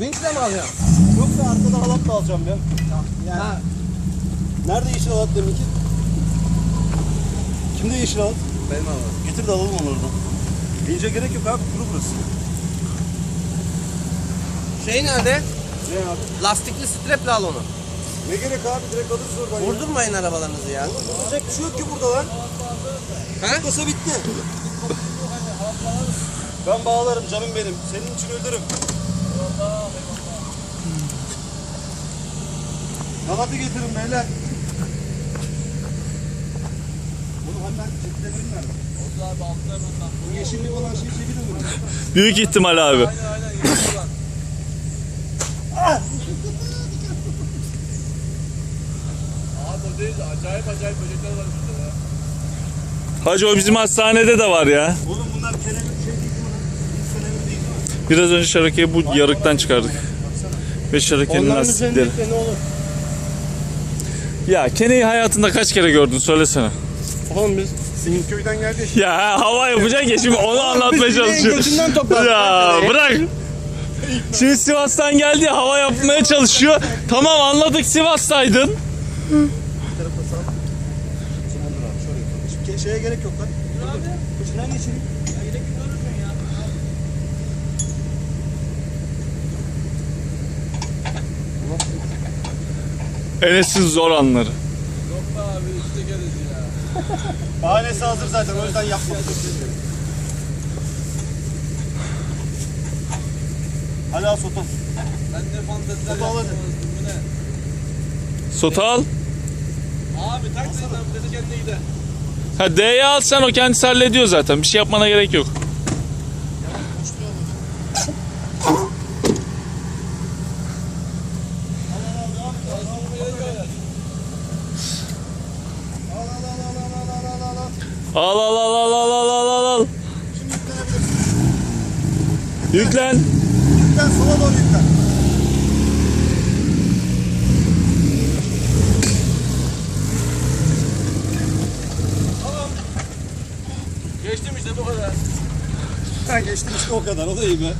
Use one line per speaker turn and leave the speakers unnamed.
Vinçle mi alıyorsun?
Yoksa arkada halat da alacağım ben.
Yani
Ha. Nerede yeşil halat deminki? Kimde yeşil halat?
benim alalım.
Getir de alalım onu oradan. İnce gerek yok abi kuru burası.
Şey nerede?
Ne abi?
Lastikli streple al onu.
Ne gerek abi direkt alırız oradan. ya.
Vurdurmayın arabalarınızı ya.
Vuracak bir şey yok ki burada lan.
He?
Kasa bitti. Ben bağlarım canım benim. Senin için öldürüm. Eyvallah, hmm. eyvallah. Galatı getirin beyler. Bunu hemen ceplerini ver. Orada abi altlarından. Bu yeşillik olan şeyi çekin olur.
Büyük ihtimal abi. Aynen aynen. ah! abi o değil. Acayip acayip böcekler var burada
ya. Hacı o bizim hastanede de var ya. Oğlum bunlar kelebek.
Biraz önce şarakeyi bu yarıktan çıkardık. Ve şarakenin lastikleri. Ya keneyi hayatında kaç kere gördün söylesene.
Oğlum biz sizin köyden geldik.
Ya hava yapacak ya şimdi onu anlatmaya
Biz bileğin
çalışıyor.
götünden topladık
Ya
lan
bırak. Şimdi Sivas'tan geldi hava yapmaya çalışıyor. Tamam anladık Sivas'taydın.
Tamamdır abi şöyle yapalım. Şimdi ke- şeye gerek yok lan. Dur dur. İçinden geçireyim.
Enes'in zor anları.
Bahanesi hazır zaten o yüzden yapmak Hadi al sotu.
Ben de fanteziler
Sotu.
Bu ne?
Sota al.
Abi tak sen dedi kendine gider.
Ha D'ye al sen o kendisi hallediyor zaten. Bir şey yapmana gerek yok. Al al al al al al al al al. Yüklen.
Yüklen sola doğru yüklen.
Geçtim işte bu kadar.
Ha geçtim işte o kadar o da iyi be.